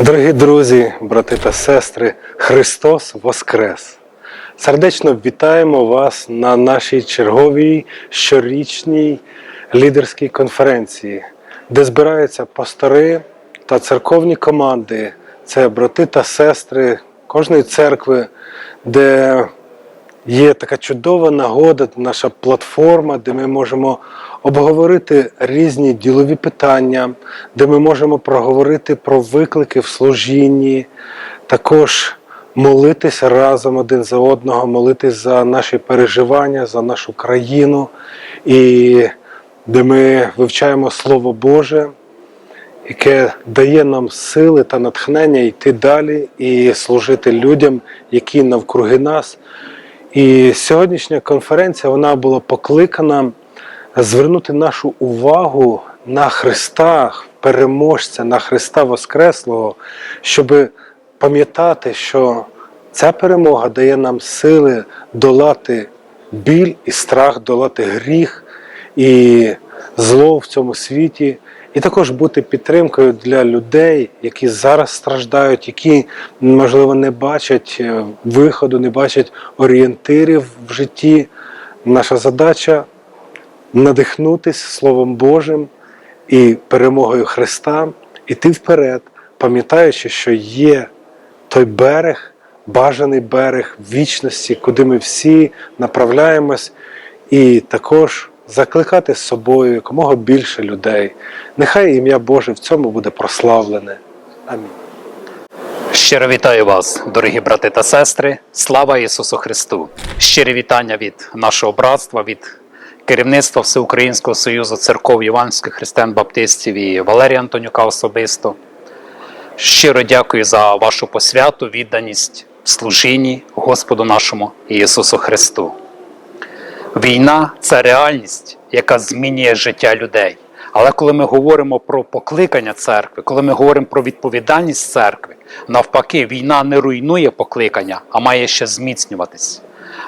Дорогі друзі, брати та сестри, Христос Воскрес! Сердечно вітаємо вас на нашій черговій щорічній лідерській конференції, де збираються пастори та церковні команди. Це брати та сестри кожної церкви, де є така чудова нагода, наша платформа, де ми можемо обговорити різні ділові питання, де ми можемо проговорити про виклики в служінні, також молитися разом один за одного, молитись за наші переживання, за нашу країну, і де ми вивчаємо Слово Боже яке дає нам сили та натхнення йти далі і служити людям, які навкруги нас. І сьогоднішня конференція вона була покликана звернути нашу увагу на Христа, переможця, на Христа Воскреслого, щоб пам'ятати, що ця перемога дає нам сили долати біль і страх, долати гріх і зло в цьому світі, і також бути підтримкою для людей, які зараз страждають, які, можливо, не бачать е, виходу, не бачать орієнтирів в житті. Наша задача надихнутись Словом Божим і перемогою Христа, іти вперед, пам'ятаючи, що є той берег, бажаний берег вічності, куди ми всі направляємось, і також закликати з собою якомога більше людей. Нехай ім'я Боже в цьому буде прославлене. Амінь. Щиро вітаю вас, дорогі брати та сестри. Слава Ісусу Христу! Щирі вітання від нашого братства, від керівництва Всеукраїнського Союзу церков Іванських християн Баптистів і Валерія Антонюка особисто. Щиро дякую за вашу посвяту, відданість служінні Господу нашому Ісусу Христу. Війна це реальність, яка змінює життя людей. Але коли ми говоримо про покликання церкви, коли ми говоримо про відповідальність церкви, навпаки, війна не руйнує покликання, а має ще зміцнюватись.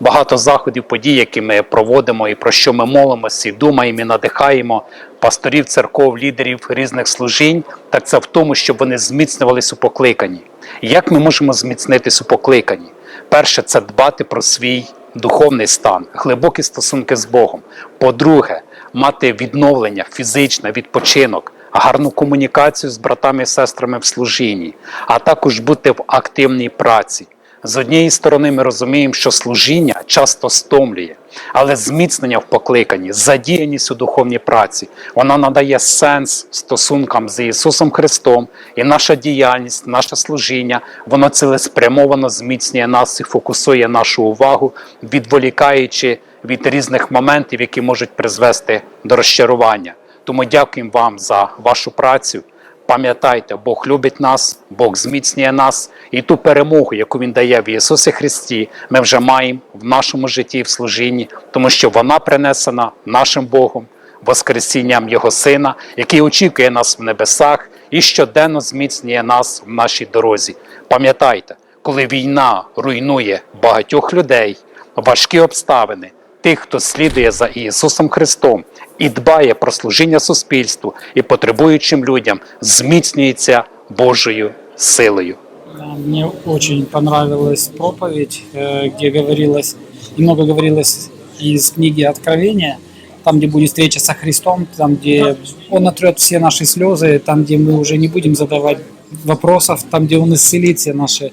Багато заходів, подій, які ми проводимо, і про що ми молимося, і думаємо, і надихаємо пасторів, церков, лідерів різних служінь, так це в тому, щоб вони зміцнювались у покликанні. Як ми можемо зміцнитись у покликанні? Перше, це дбати про свій духовний стан, глибокі стосунки з Богом. По-друге, мати відновлення, фізичне, відпочинок, гарну комунікацію з братами і сестрами в служінні, а також бути в активній праці. З однієї сторони, ми розуміємо, що служіння часто стомлює, але зміцнення в покликанні, задіяність у духовній праці, вона надає сенс стосункам з Ісусом Христом, і наша діяльність, наше служіння, воно цілеспрямовано зміцнює нас і фокусує нашу увагу, відволікаючи від різних моментів, які можуть призвести до розчарування. Тому дякуємо вам за вашу працю. Пам'ятайте, Бог любить нас, Бог зміцнює нас, і ту перемогу, яку Він дає в Ісусі Христі, ми вже маємо в нашому житті в служінні, тому що вона принесена нашим Богом, Воскресінням Його Сина, який очікує нас в небесах і щоденно зміцнює нас в нашій дорозі. Пам'ятайте, коли війна руйнує багатьох людей, важкі обставини, тих, хто слідує за Ісусом Христом і дбає про служіння суспільству і потребуючим людям, зміцнюється Божою силою. Да, Мне очень понравилась проповедь, э, где говорилось, немного говорилось из книги Откровения, там, где будет встреча со Христом, там, где Он отрет все наши слезы, там, где мы уже не будем задавать вопросов, там, где Он исцелит все наши,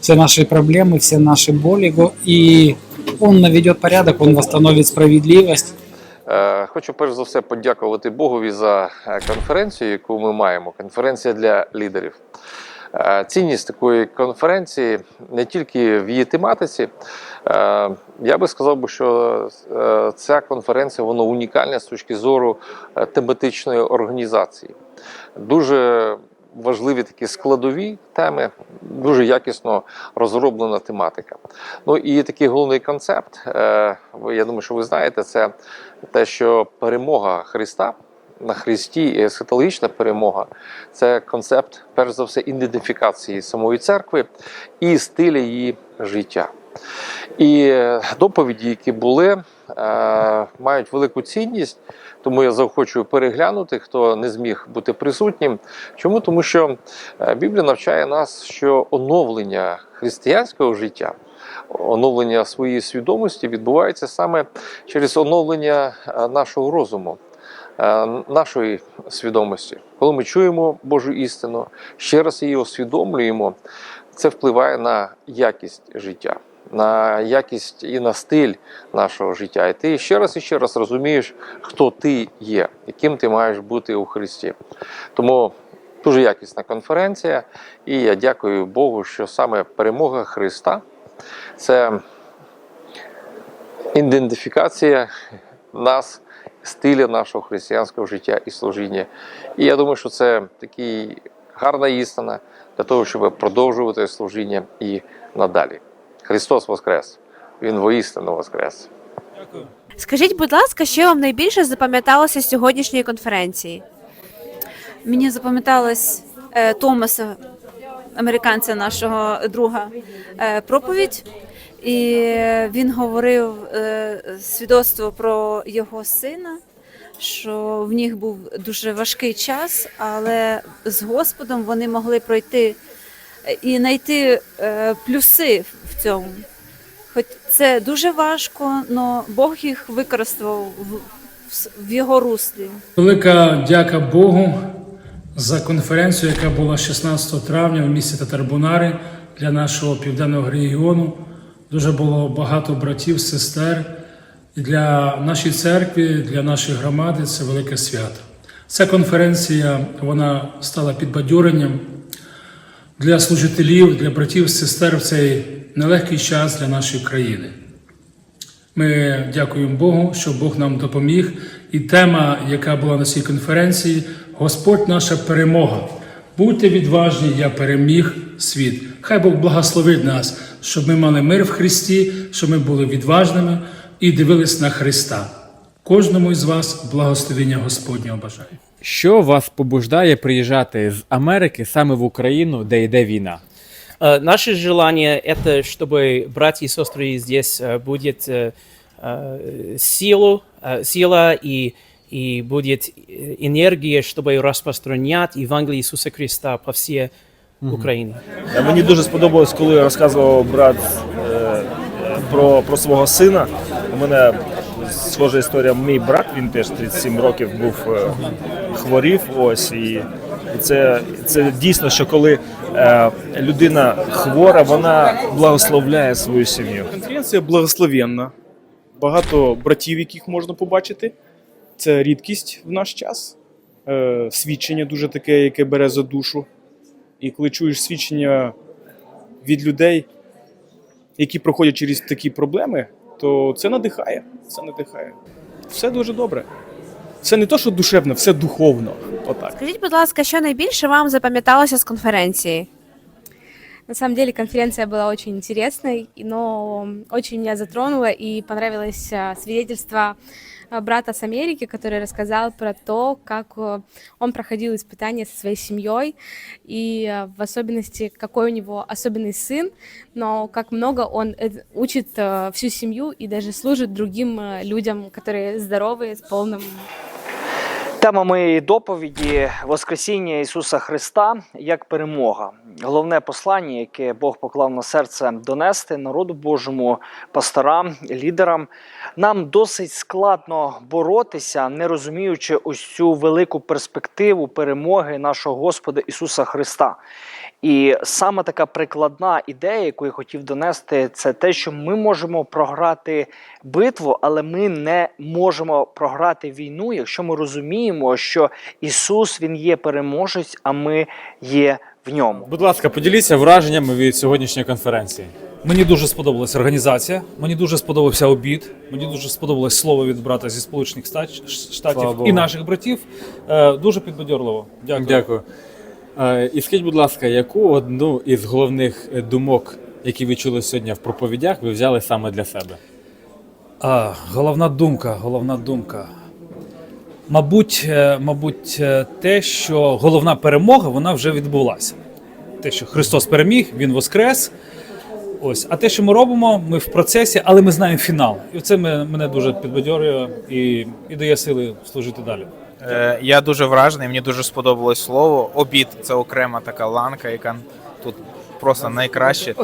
все наши проблемы, все наши боли, Го- и Он наведет порядок, Он восстановит справедливость. Е, Хочу перш за все подякувати Богові за е, конференцію, яку ми маємо. Конференція для лідерів. Е, Цінність такої конференції не тільки в її тематиці. Я би сказав, що ця конференція вона унікальна з точки зору тематичної організації. Дуже важливі такі складові теми, дуже якісно розроблена тематика. Ну і такий головний концепт, е, я думаю, що ви знаєте, це те, що перемога Христа на Христі і есхатологічна перемога це концепт, перш за все, ідентифікації самої церкви і стиля її життя. І е, доповіді, які були, е, мають велику цінність, Тому я заохочую переглянути, хто не зміг бути присутнім. Чому? Тому що е, Біблія навчає нас, що оновлення християнського життя, оновлення своєї свідомості відбувається саме через оновлення е, нашого розуму. е, Нашої свідомості, коли ми чуємо Божу істину, ще раз її усвідомлюємо, це впливає на якість життя, на якість і на стиль нашого життя. І ти ще раз і ще раз розумієш, хто ти є, яким ти маєш бути у Христі. Тому дуже якісна конференція, і я дякую Богу, що саме перемога Христа це ідентифікація нас, стиля нашого християнського життя і служіння. І я думаю, що це такий гарна істина для того, щоб продовжувати служіння і надалі. Христос Воскрес! Він воістину Воскрес! Скажіть, будь ласка, що вам найбільше запам'яталося з сьогоднішньої конференції? Мені запам'яталась е, Томаса, американця нашого друга, е, проповідь, і він говорив е, свідоцтво про його сина, що в них був дуже важкий час, але з Господом вони могли пройти і знайти е, плюси в цьому. Хоч це дуже важко, але Бог їх використав в, його руслі. Велика дяка Богу за конференцію, яка була 16 травня в місті Татарбунари для нашого південного регіону. Дуже було багато братів, сестер. І для нашої церкви, для нашої громади це велике свято. Ця конференція вона стала підбадьоренням для служителів, для братів, сестер в цей нелегкий час для нашої країни. Ми дякуємо Богу, що Бог нам допоміг. І тема, яка була на цій конференції, Господь наша перемога. Будьте відважні, я переміг світ. Хай Бог благословить нас, щоб ми мали мир в Христі, щоб ми були відважними і дивились на Христа. Кожному із вас благословення Господнього бажаю. Що вас побуждає приїжджати з Америки саме в Україну, де йде війна? Э, Наше желание это, чтобы братья и сестры здесь э, будет э, э, силу, э, сила и, и будет э, энергия, чтобы распространять Евангелие Иисуса Христа по всей Украине. Е, Мені дуже сподобалось, коли розказував брат е, е, про, про свого сина. У мене схожа історія. Мій брат, він теж 37 років був е, хворів. Ось і, це, це дійсно, що коли е, людина хвора, вона благословляє свою сім'ю. Конференція благословенна. Багато братів, яких можна побачити. Це рідкість в наш час. Е, свідчення дуже таке, яке бере за душу. І коли чуєш свідчення від людей, які проходять через такі проблеми, то це надихає. Це надихає. Все дуже добре. Це не то, що душевно, все духовно. Отак. Скажіть, будь ласка, що найбільше вам запам'яталося з конференції? На самом деле конференция была очень интересной, но очень меня затронула и понравилось свидетельство брата с Америки, который рассказал про то, как а, он проходил испытания со своей семьей, и а, в особенности, какой у него особенный сын, но как много он э, учит а, всю семью и даже служит другим а, людям, которые здоровые, с полным Тема моєї доповіді Воскресіння Ісуса Христа як перемога. Головне послання, яке Бог поклав на серце донести народу Божому, пасторам, лідерам. Нам досить складно боротися, не розуміючи ось цю велику перспективу перемоги нашого Господа Ісуса Христа. І саме така прикладна ідея, яку я хотів донести, це те, що ми можемо програти битву, але ми не можемо програти війну, якщо ми розуміємо, що Ісус Він є переможець, а ми є в ньому. Будь ласка, поділіться враженнями від сьогоднішньої конференції. Мені дуже сподобалася організація, мені дуже сподобався обід, мені дуже сподобалось слово від брата зі Сполучених Штатів і наших братів. Е, Дуже підбадьорливо. Дякую. Дякую. Е, І скажіть, будь ласка, яку одну із головних е, думок, які ви чули сьогодні в проповідях, ви взяли саме для себе? А, головна думка, головна думка. Мабуть, е, мабуть, е, те, що головна перемога вона вже відбулася. Те, що Христос переміг, Він воскрес. Ось, а те, що ми робимо, ми в процесі, але ми знаємо фінал. І це мене, дуже підбадьорює і, і дає сили служити далі. Е, Я дуже вражений, мені дуже сподобалось слово. Обід це окрема така ланка, яка тут просто найкраще.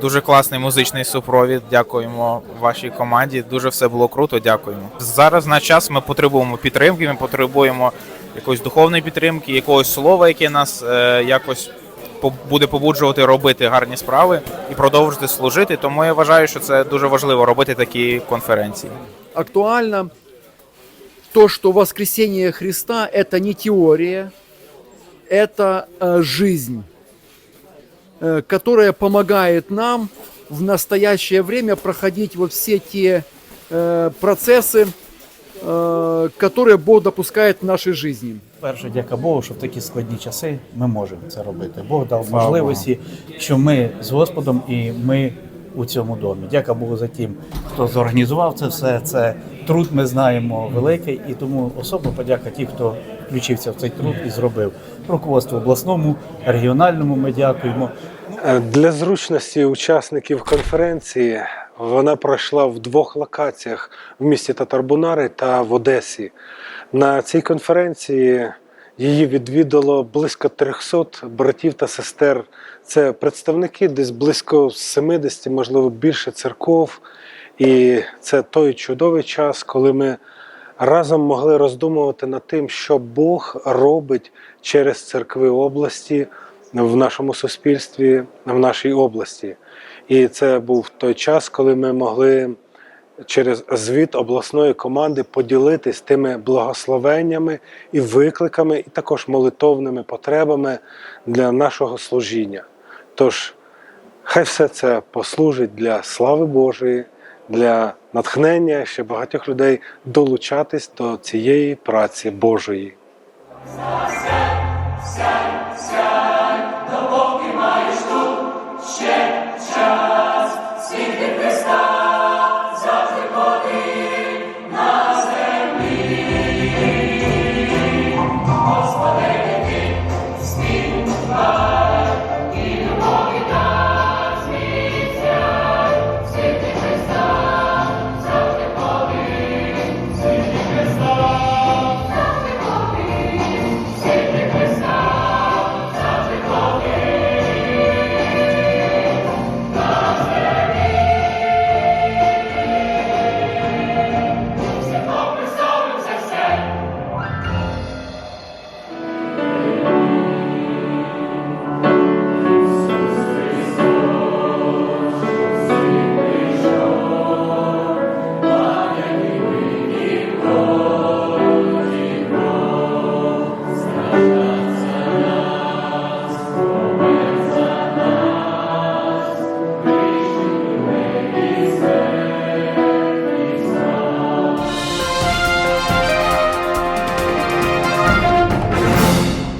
Дуже класний музичний супровід. Дякуємо вашій команді. Дуже все було круто. Дякуємо. Зараз на час ми потребуємо підтримки. Ми потребуємо якоїсь духовної підтримки, якогось слова, яке нас е, якось по- буде побуджувати робити гарні справи і продовжити служити. Тому я вважаю, що це дуже важливо робити такі конференції. актуально то, что воскресение Христа – это не теория, это э, жизнь, э, которая помогает нам в настоящее время проходить вот все те э, процессы, э, которые Бог допускает в нашей жизни. Перше, дяка Богу, що в такі складні часи ми можемо це робити. Бог дав можливості, що ми з Господом і ми у цьому домі. Дяка Богу за тим, хто зорганізував це все. Це труд ми знаємо великий, і тому особа подяка ті, хто включився в цей труд і зробив. Руководству обласному, регіональному ми дякуємо. Е, Для зручності учасників конференції вона пройшла в двох локаціях в місті Татарбунари та в Одесі. На цій конференції її відвідало близько 300 братів та сестер. Це представники десь близько 70, можливо, більше церков. І це той чудовий час, коли ми разом могли роздумувати над тим, що Бог робить через церкви області в нашому суспільстві, в нашій області. І це був той час, коли ми могли через звіт обласної команди поділитись тими благословеннями і викликами, і також молитовними потребами для нашого служіння. Тож, хай все це послужить для слави Божої, для натхнення ще багатьох людей долучатись до цієї праці Божої. Сяй, сяй, сяй, допоки маєш тут ще.